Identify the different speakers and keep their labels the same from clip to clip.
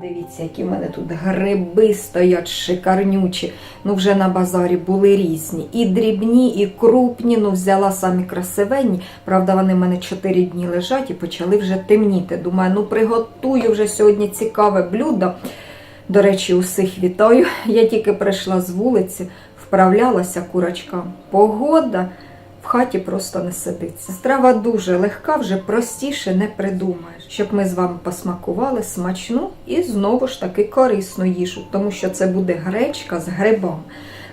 Speaker 1: Ви дивіться, які в мене тут гриби стоять шикарнючі. Ну, вже на базарі були різні. І дрібні, і крупні. Ну, взяла самі красивенні. Правда, вони в мене 4 дні лежать і почали вже темніти. Думаю, ну приготую вже сьогодні цікаве блюдо. До речі, усіх вітаю. Я тільки прийшла з вулиці, вправлялася курочкам. Погода в хаті просто не сидиться. Страва дуже легка, вже простіше не придумаєш. Щоб ми з вами посмакували смачну і знову ж таки корисну їжу, тому що це буде гречка з грибом.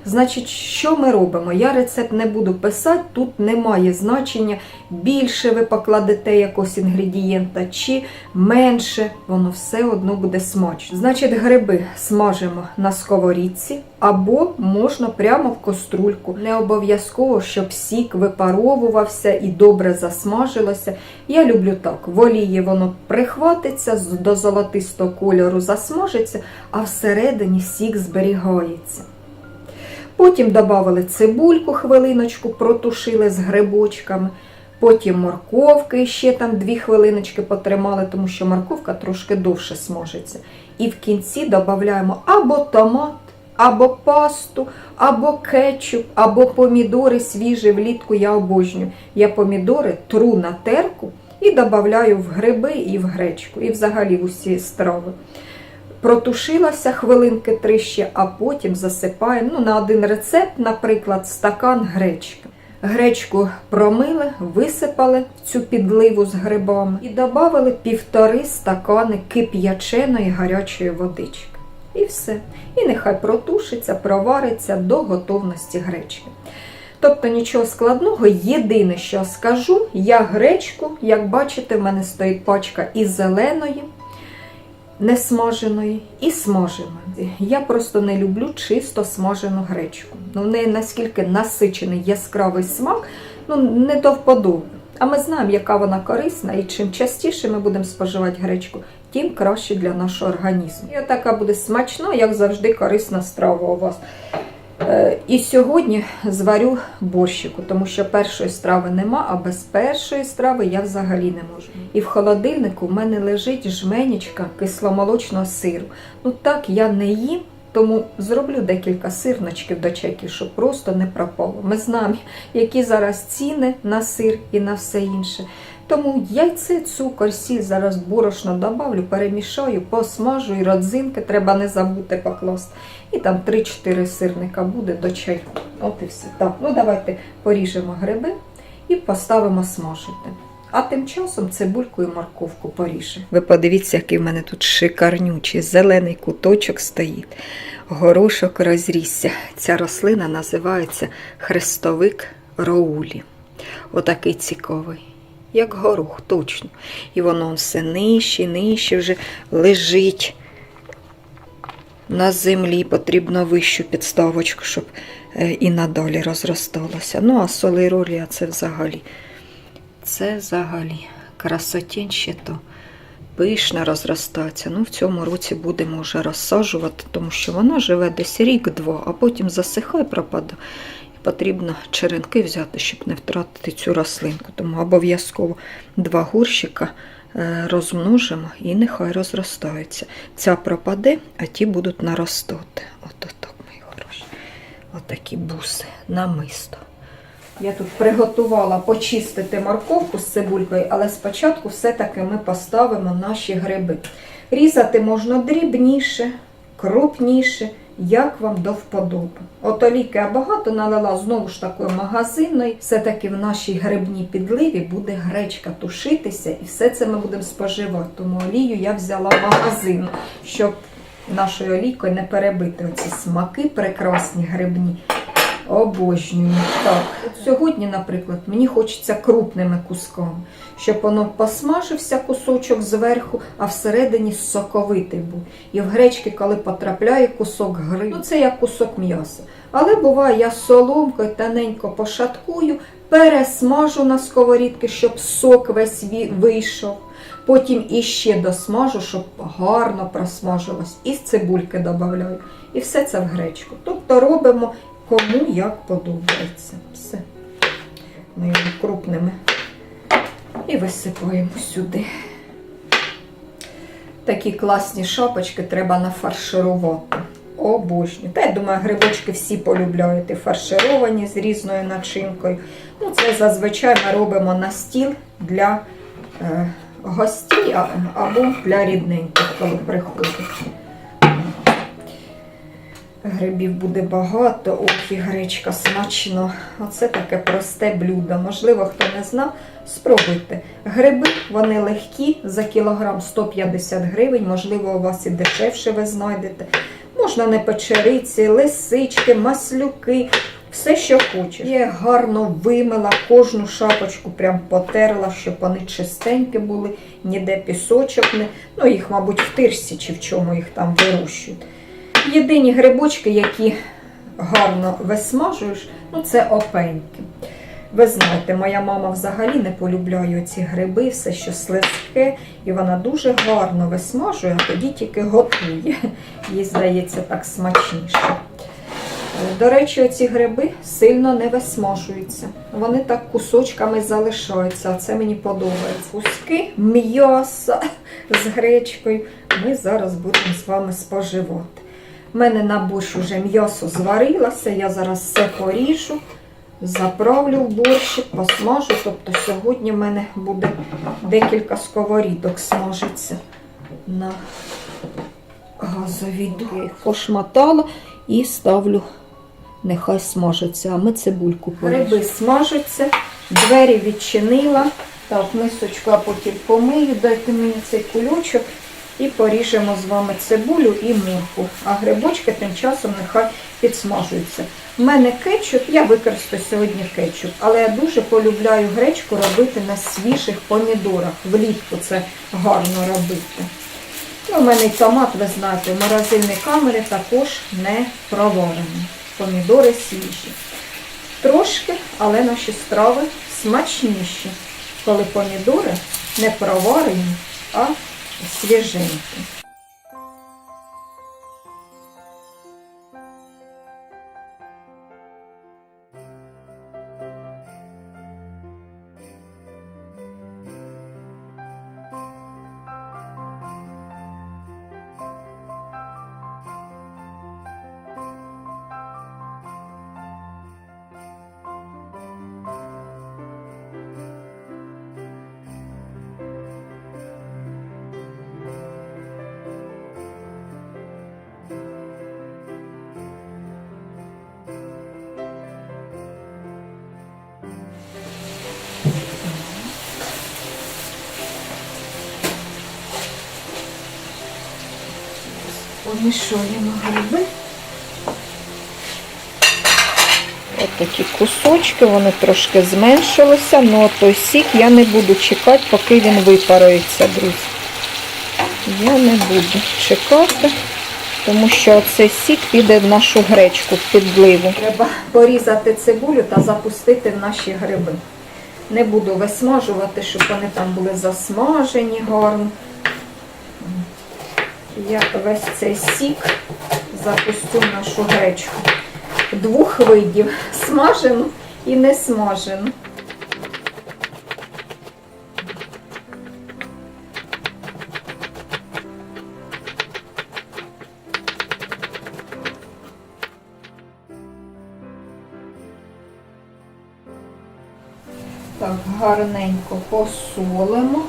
Speaker 1: Значить, що ми робимо? Я рецепт не буду писати, тут немає значення, більше ви покладете якогось інгредієнта чи менше, воно все одно буде смачно. Значить, гриби смажимо на сковорідці або можна прямо в каструльку. Не обов'язково, щоб сік випаровувався і добре засмажилося. Я люблю так: в олії воно прихватиться до золотистого кольору, засмажиться, а всередині сік зберігається. Потім додали цибульку хвилиночку, протушили з грибочками. Потім морковки ще там дві хвилиночки потримали, тому що морковка трошки довше смажиться. І в кінці додаємо або томат, або пасту, або кетчуп, або помідори свіжі влітку я обожнюю. Я помідори тру на терку і додаю в гриби і в гречку, і взагалі в усі страви. Протушилася хвилинки три ще, а потім засипаємо ну, на один рецепт, наприклад, стакан гречки. Гречку промили, висипали в цю підливу з грибами і додали півтори стакани кип'яченої гарячої водички. І все. І нехай протушиться, провариться до готовності гречки. Тобто нічого складного, єдине, що скажу, я гречку, як бачите, в мене стоїть пачка і зеленої, несмаженої, і смаженої. Я просто не люблю чисто смажену гречку. Ну, в неї наскільки насичений яскравий смак, ну не до вподоби. А ми знаємо, яка вона корисна, і чим частіше ми будемо споживати гречку, тим краще для нашого організму. І така буде смачна, як завжди, корисна страва у вас. Е, І сьогодні зварю борщику, тому що першої страви нема, а без першої страви я взагалі не можу. І в холодильнику в мене лежить жменічка кисломолочного сиру. Ну так я не їм, тому зроблю декілька сирночків до чеків, щоб просто не пропало. Ми знаємо, які зараз ціни на сир і на все інше. Тому яйце, цукор, сіль зараз борошно добавлю, перемішаю, посмажу і родзинки треба не забути покласти. І там 3-4 сирника буде до чаю. От і все. Так, ну давайте поріжемо гриби і поставимо смажити. А тим часом цибульку і морковку поріжемо. Ви подивіться, який в мене тут шикарнючий зелений куточок стоїть. Горошок розрісся. Ця рослина називається хрестовик роулі. Отакий цікавий. Як горох, точно. І воно все нижче, нижче вже лежить на землі. Потрібно вищу підставочку, щоб е, і надалі розросталося. Ну, а солиролія це взагалі. Це взагалі красотінь то пишно розростається. Ну, в цьому році будемо вже розсаджувати, тому що вона живе десь рік-два, а потім засихає, пропадає. Потрібно черенки взяти, щоб не втратити цю рослинку. Тому обов'язково два горщика розмножимо і нехай розростаються. Ця пропаде, а ті будуть наростати. От так, мої хороші. Отакі буси, намисто. Я тут приготувала почистити морковку з цибулькою, але спочатку все-таки ми поставимо наші гриби. Різати можна дрібніше, крупніше, як вам до вподоби. От олійки я багато налила знову ж такої магазинної. Все-таки в нашій грибній підливі буде гречка тушитися, і все це ми будемо споживати. Тому олію я взяла магазин, щоб нашою олійкою не перебити оці смаки прекрасні грибні. Обожнюю. Так, сьогодні, наприклад, мені хочеться крупними кусками, щоб воно посмажився кусочок зверху, а всередині соковитий був. І в гречки, коли потрапляє кусок гри, ну це як кусок м'яса. Але буває, я соломкою тоненько пошаткую, пересмажу на сковорідки, щоб сок весь вийшов. Потім іще досмажу, щоб гарно просмажилось. І з цибульки додаю. І все це в гречку. Тобто робимо кому як подобається. Все. Ми його крупними і висипаємо сюди. Такі класні шапочки треба нафарширувати. Обожнюю. Та я думаю, грибочки всі полюбляють фаршировані з різною начинкою. Ну, це зазвичай ми робимо на стіл для е, гостей або для рідненьких, коли приходять. Грибів буде багато, ох і гречка смачно. Оце таке просте блюдо. Можливо, хто не знав, спробуйте. Гриби вони легкі, за кілограм 150 гривень, можливо, у вас і дешевше ви знайдете. Можна не печериці, лисички, маслюки, все, що хочеш. Я гарно вимила кожну шапочку, прям потерла, щоб вони чистенькі були, ніде пісочок не. Ну, їх, мабуть, в тирсі чи в чому їх там вирощують. Єдині грибочки, які гарно висмажуєш, ну це опеньки. Ви знаєте, моя мама взагалі не полюбляє ці гриби, все, що слизьке, і вона дуже гарно висмажує, а тоді тільки готує. Їй здається так смачніше. До речі, оці гриби сильно не висмажуються. Вони так кусочками залишаються, а це мені подобається. Куски м'яса з гречкою ми зараз будемо з вами споживати. У мене на борщ уже м'ясо зварилося, я зараз все поріжу, заправлю в борщик, посмажу. Тобто сьогодні в мене буде декілька сковорідок смажиться на. Я їх пошматала і ставлю, нехай смажаться, а ми цибульку поріжемо. Гриби смажаться, двері відчинила. Так, мисочку, а потім помию, дайте мені цей кульочок і поріжемо з вами цибулю і морку. А грибочки тим часом нехай підсмажуються. У мене кетчуп, я використаю сьогодні кетчуп, але я дуже полюбляю гречку робити на свіжих помідорах. Влітку це гарно робити. Ну, у мене томат, ви знаєте, в морозильній камері також не проварений. Помідори свіжі. Трошки, але наші страви смачніші, коли помідори не проварені, а свіженькі. Помішуємо гриби. Ось такі кусочки, вони трошки зменшилися, але той сік я не буду чекати, поки він випарується, друзі. Я не буду чекати, тому що цей сік піде в нашу гречку в підливу. Треба порізати цибулю та запустити в наші гриби. Не буду висмажувати, щоб вони там були засмажені гарно. Я весь цей сік запустю нашу гречку. Двох видів смажену і не смажену. Так, гарненько посолимо,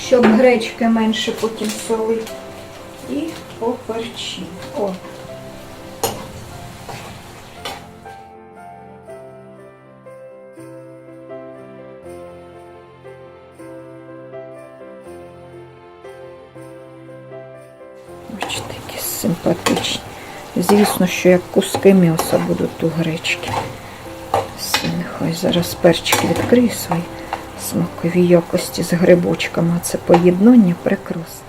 Speaker 1: щоб гречки менше потім солити. І поперчимо. О. Бачите, які симпатичні. Звісно, що як куски м'яса будуть у гречки. Все, нехай зараз перчик відкриє свої смакові якості з грибочками. А Це поєднання прекрасне.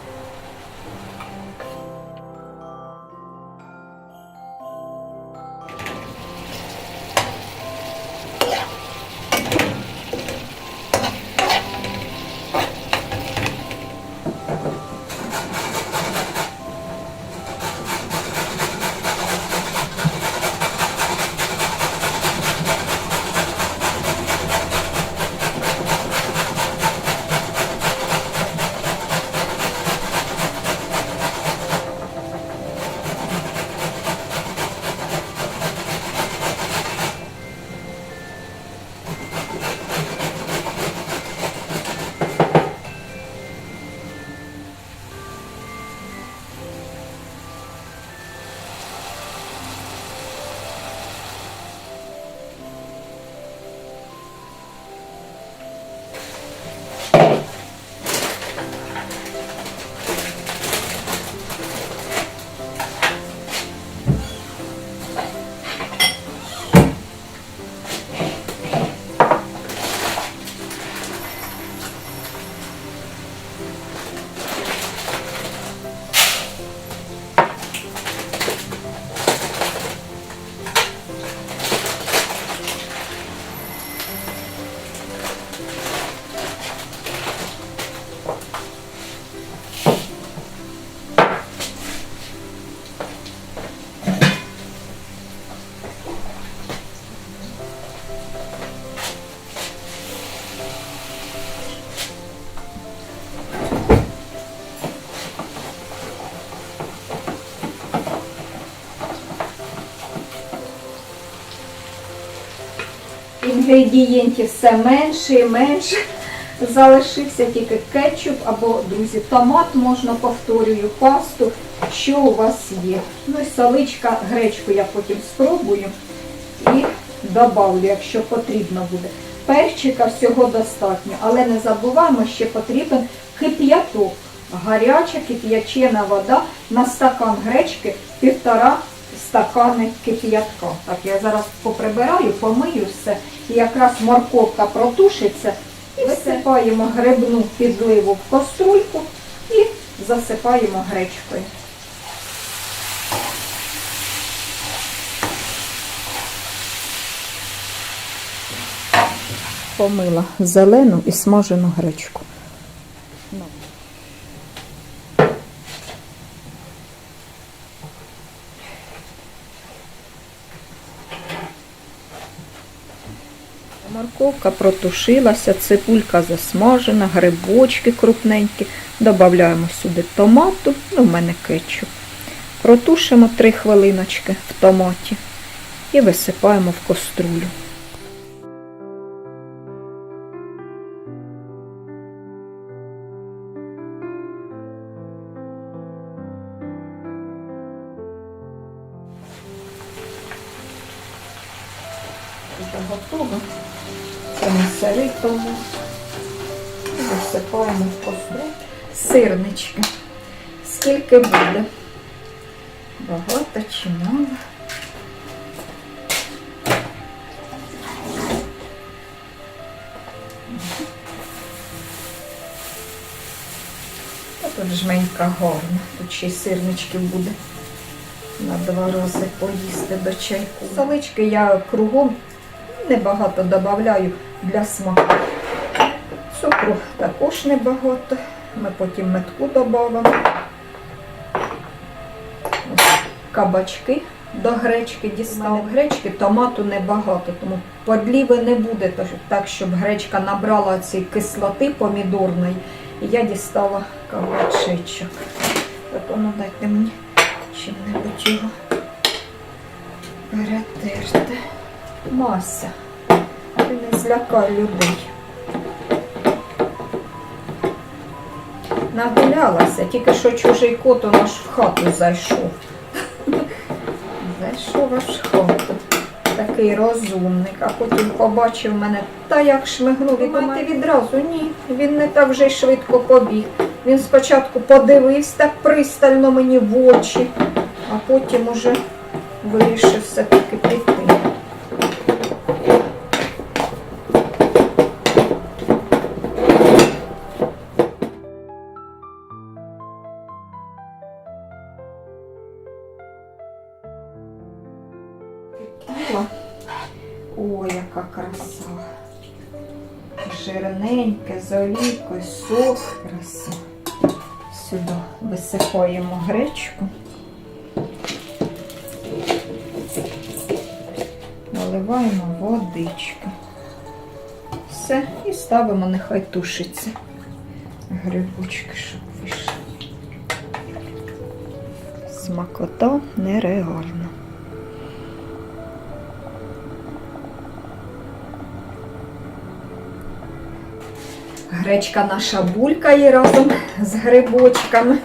Speaker 1: Інгредієнтів все менше і менше. Залишився тільки кетчуп або, друзі, томат можна, повторюю, пасту, що у вас є. Ну і саличка, гречку я потім спробую і добавлю, якщо потрібно буде. Перчика всього достатньо, але не забуваємо, що потрібен кип'яток. Гаряча кип'ячена вода на стакан гречки півтора стакани кип'ятка. Так, я зараз поприбираю, помию все. І якраз морковка протушиться. І висипаємо грибну підливу в каструльку і засипаємо гречкою. Помила зелену і смажену гречку. Морковка протушилася, цибулька засмажена, грибочки крупненькі. Додаємо сюди томату, ну в мене кетчуп. Протушимо 3 хвилиночки в томаті і висипаємо в каструлю. Сирнички. Скільки буде? Багато чи мало? Тут жменька гарна. Тут ще й сирничків буде на два рази поїсти до чайку. Салички я кругом небагато додаю для смаку. Цукру також небагато. Ми потім метку додамо. Кабачки до гречки дістав. Гречки томату небагато, тому подліви не буде, так, щоб гречка набрала цієї кислоти помідорної. І я дістала кабачечок. Тому дайте мені чим-небудь його перетерти. Мася, ти не злякай людей. Нагулялася, тільки що чужий кот у наш в хату зайшов. Зайшов аж в хату. Такий розумник, а потім побачив мене та як шмигнув. І думаєте, відразу ні. Він не так вже й швидко побіг. Він спочатку подивився так пристально мені в очі, а потім уже вирішив все-таки піти. Жирненьке, з олійкою, сок. Сюди висипаємо гречку. Наливаємо водички. Все, і ставимо, нехай тушиться. Грибочки, щоб вийшли. Смакота нереальна. Гречка наша булькає разом з грибочками.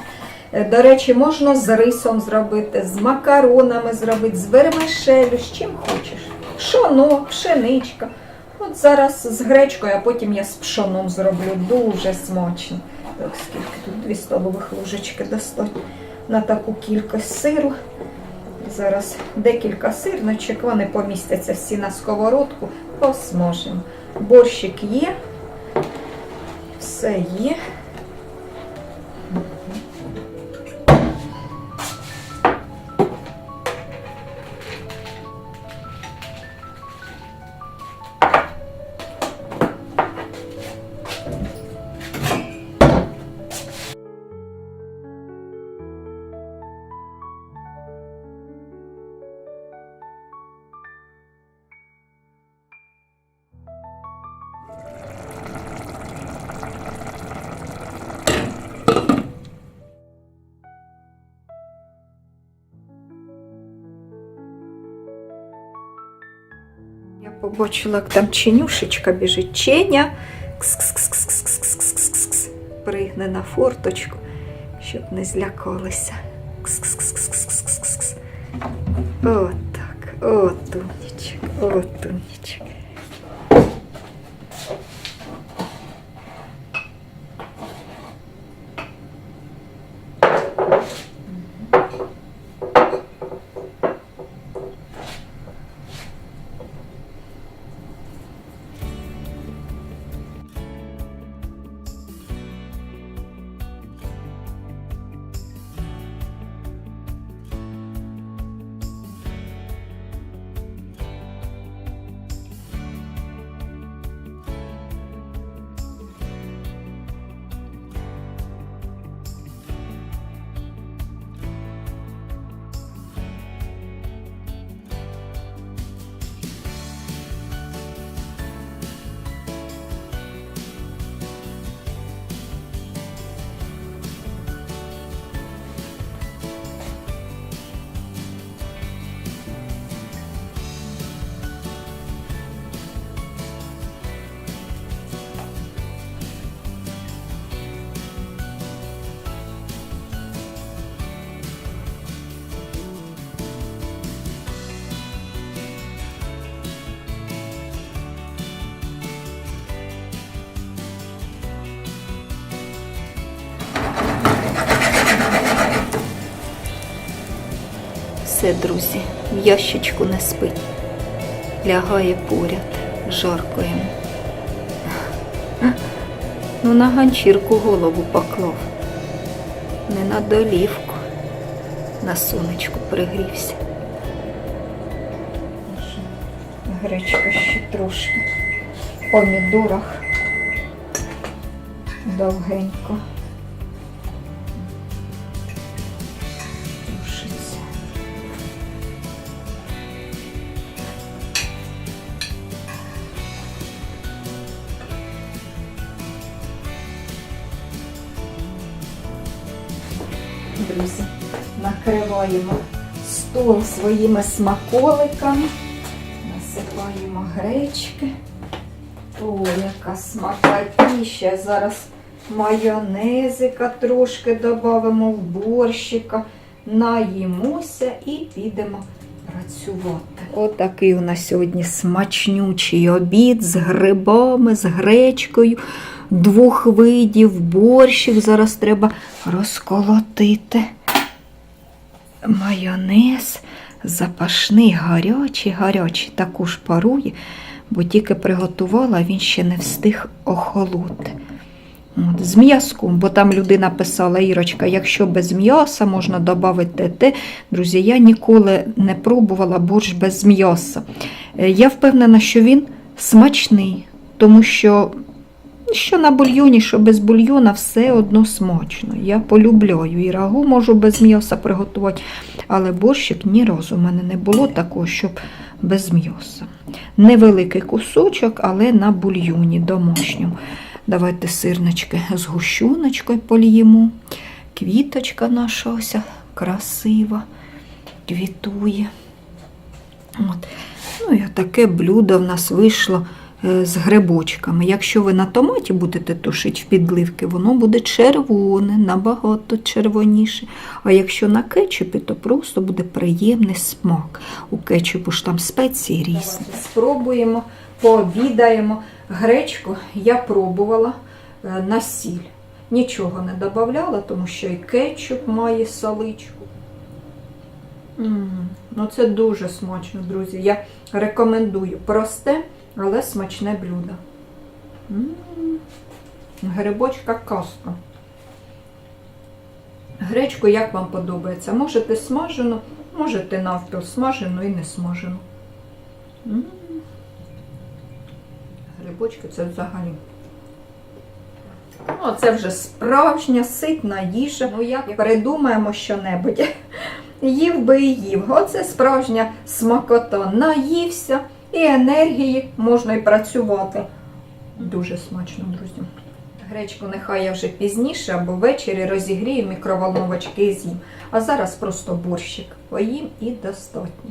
Speaker 1: Е, До речі, можна з рисом зробити, з макаронами зробити, з вермишелю, з чим хочеш. Пшоно, пшеничка. От зараз з гречкою, а потім я з пшоном зроблю. Дуже смачно. Так, скільки тут дві столових ложечки достатньо на таку кількість сиру. Зараз декілька сирничок, вони помістяться всі на сковородку, посмажемо. Борщик є, все є. Побачила, там ченюшечка біжить. Ченя кс-кс-кс-кс-кс-кс-кс-кс. пригне на форточку, щоб не злякалися. Кс-кс-кс-кс-кс-кс. От так, от умнічок, от умнічок. Все, друзі, в ящичку не спить. Лягає поряд, жарко йому. Ну, на ганчірку голову поклав. Не на долівку. На сонечку пригрівся. Гречка ще трошки. В помідорах. Довгенько. Накриваємо стол своїми смаколиками, насипаємо гречки. О, яка смакотіща. Зараз майонезика трошки додамо в борщика, наїмося і підемо працювати. Отакий у нас сьогодні смачнючий обід з грибами, з гречкою, двох видів, борщик. Зараз треба розколотити. Майонез запашний, гарячий, гарячий, також парує, бо тільки приготувала, він ще не встиг охолоти. От, з м'язком, бо там людина писала, Ірочка, якщо без м'яса можна додати те. Друзі, я ніколи не пробувала борщ без м'яса. Е, Я впевнена, що він смачний, тому що, що на бульйоні, що без бульйона, все одно смачно. Я полюбляю і рагу можу без м'яса приготувати, але борщик ні разу в мене не було такого, щоб без м'яса. Невеликий кусочок, але на бульйоні домашньому. Давайте сирнички з гущоночкою поліємо. Квіточка наша ось красива, квітує. От. Ну і таке блюдо в нас вийшло з грибочками. Якщо ви на томаті будете тушити в підливки, воно буде червоне, набагато червоніше. А якщо на кетчупі, то просто буде приємний смак. У кетчупу ж там спеції різні. Спробуємо, пообідаємо. Гречку я пробувала е, на сіль. Нічого не додавала, тому що і кетчуп має соличку. М, Ну, це дуже смачно, друзі. Я рекомендую просте, але смачне блюдо. Грибочка казка. Гречку як вам подобається? Можете смажену, можете навпіл смажену і не смажену. Грибочки це взагалі. Ну, це вже справжня ситна їжа. Ну, як придумаємо що-небудь. Їв би і їв. Оце справжня смакота. Наївся і енергії можна і працювати. Дуже смачно, друзі. Гречку нехай я вже пізніше або ввечері розігрію мікроволновочки з'їм. А зараз просто борщик поїм і достатньо.